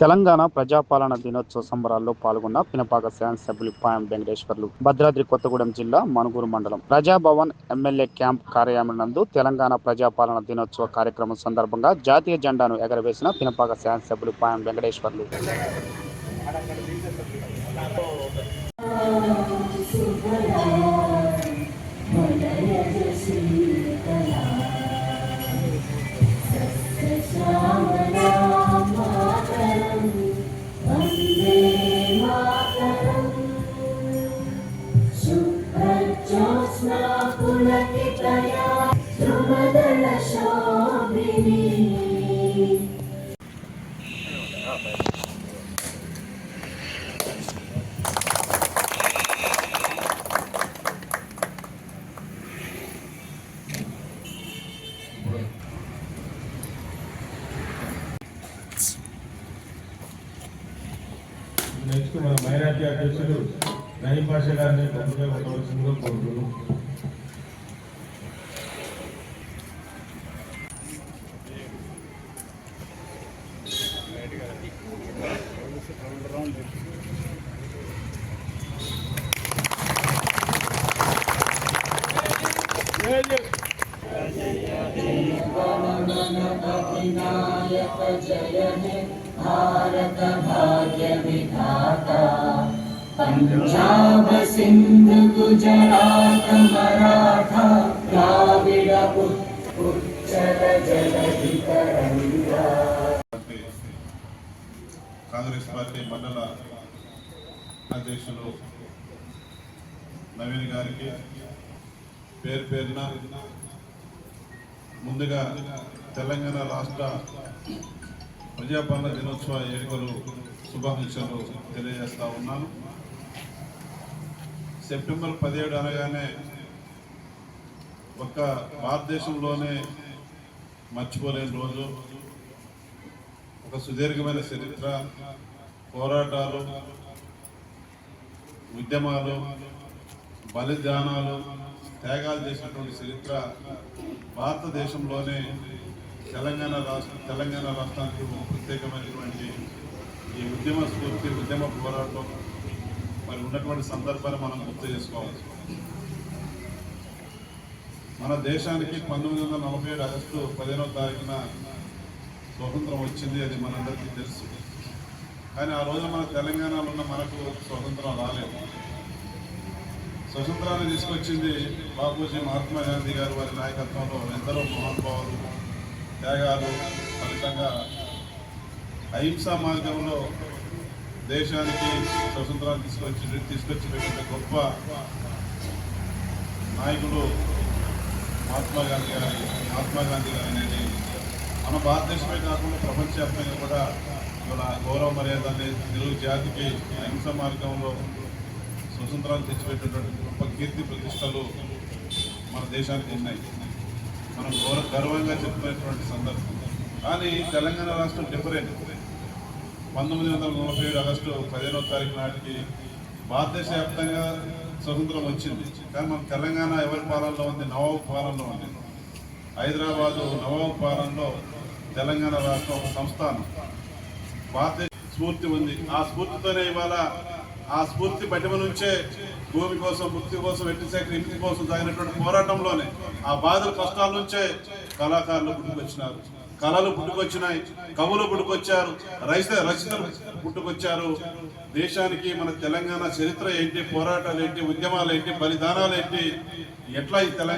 తెలంగాణ ప్రజాపాలన దినోత్సవ సంబరాల్లో పాల్గొన్న పినపాక శాసనసభ్యులు పాయం వెంకటేశ్వర్లు భద్రాద్రి కొత్తగూడెం జిల్లా మనుగూరు మండలం. ప్రజాభవన్ ఎమ్మెల్యే క్యాంప్ కార్యాలయం నందు తెలంగాణ ప్రజాపాలన దినోత్సవ కార్యక్రమం సందర్భంగా జాతీయ జెండాను ఎగరవేసిన పినపాక శాసనసభ్యులు పాయం వెంకటేశ్వర్లు. నెక్స్ట్ మన మైనార్టీ అధ్యక్షుడు నయీం పాషా గారిని గొప్పగా ఉండవలసిందిగా కోరుతున్నాం विनायक जय हे भारत भाग्य विधाता पञ्जाब सिन्ध गुजरात मराठा द्राविड उत्- उच्चल जलधि तरङ्गा పార్టీ కాంగ్రెస్ పార్టీ మండల అధ్యక్షులు నవీన్ గారికి పేరు పేరున ముందుగా తెలంగాణ రాష్ట్ర ప్రజాపాలన దినోత్సవ వేడుకలు శుభాకాంక్షలు తెలియజేస్తా ఉన్నాను. సెప్టెంబర్ పదిహేడు అనగానే ఒక్క భారతదేశంలోనే మర్చిపోలేని రోజు. ఒక సుదీర్ఘమైన చరిత్ర పోరాటాలు ఉద్యమాలు బలిదానాలు త్యాగాలు చేసినటువంటి చరిత్ర భారతదేశంలోనే తెలంగాణ రాష్ట్ర తెలంగాణ రాష్ట్రానికి ఒక ప్రత్యేకమైనటువంటి ఈ ఉద్యమ స్ఫూర్తి ఉద్యమ పోరాటం మరి ఉన్నటువంటి సందర్భాన్ని మనం గుర్తు చేసుకోవాలి. మన దేశానికి పంతొమ్మిది వందల నలభై ఏడు ఆగస్టు పదిహేనవ తారీఖున స్వతంత్రం వచ్చింది అది మనందరికీ తెలుసు. కానీ ఆ రోజు మన తెలంగాణలో ఉన్న మనకు స్వతంత్రం రాలేదు. స్వతంత్రాన్ని తీసుకొచ్చింది బాపూజీ మహాత్మా గాంధీ గారు వారి నాయకత్వంలో ఎందరో మహానుభావులు త్యాగాలు ఫలితంగా అహింసా మార్గంలో దేశానికి స్వతంత్రాన్ని తీసుకొచ్చి తీసుకొచ్చినటువంటి గొప్ప నాయకుడు మహాత్మా గాంధీ గారి మహాత్మా గాంధీ గారు అనేది మన భారతదేశమే కాకుండా ప్రపంచవ్యాప్తంగా కూడా మన గౌరవ మర్యాదల్ని తెలుగు జాతికి అహింస మార్గంలో స్వతంత్రాలు తెచ్చిపెట్టినటువంటి గొప్ప కీర్తి ప్రతిష్టలు మన దేశానికి ఉన్నాయి. మనం గౌరవ గర్వంగా చెప్పుకునేటువంటి సందర్భం. కానీ తెలంగాణ రాష్ట్రం డిఫరెంట్. పంతొమ్మిది వందల నలభై ఏడు ఆగస్టు పదిహేనవ తారీఖు నాటికి భారతదేశ వ్యాప్తంగా స్వతంత్రం వచ్చింది. కానీ మన తెలంగాణ ఎవరి పాలనలో ఉంది? నవాబు పాలనలో ఉంది. హైదరాబాదు నవాబు పాలనలో తెలంగాణ రాష్ట్రం ఒక సంస్థానం. భారతదేశ స్ఫూర్తి ఉంది. ఆ స్ఫూర్తితోనే ఇవాళ ఆ స్ఫూర్తి పటిమ నుంచే భూమి కోసం ముక్తి కోసం ఎట్టి శాఖ ఇంటి కోసం సాగినటువంటి పోరాటంలోనే ఆ బాధల కష్టాల నుంచే కళాకారులు పుట్టుకొచ్చినారు. కళలు పుట్టుకొచ్చినాయి. కవులు పుట్టుకొచ్చారు. రచయిత రచయితలు పుట్టుకొచ్చారు. దేశానికి మన తెలంగాణ చరిత్ర ఏంటి పోరాటాలు ఏంటి ఉద్యమాలు ఏంటి బలిదానాలు ఏంటి ఎట్లా ఈ తెలంగాణ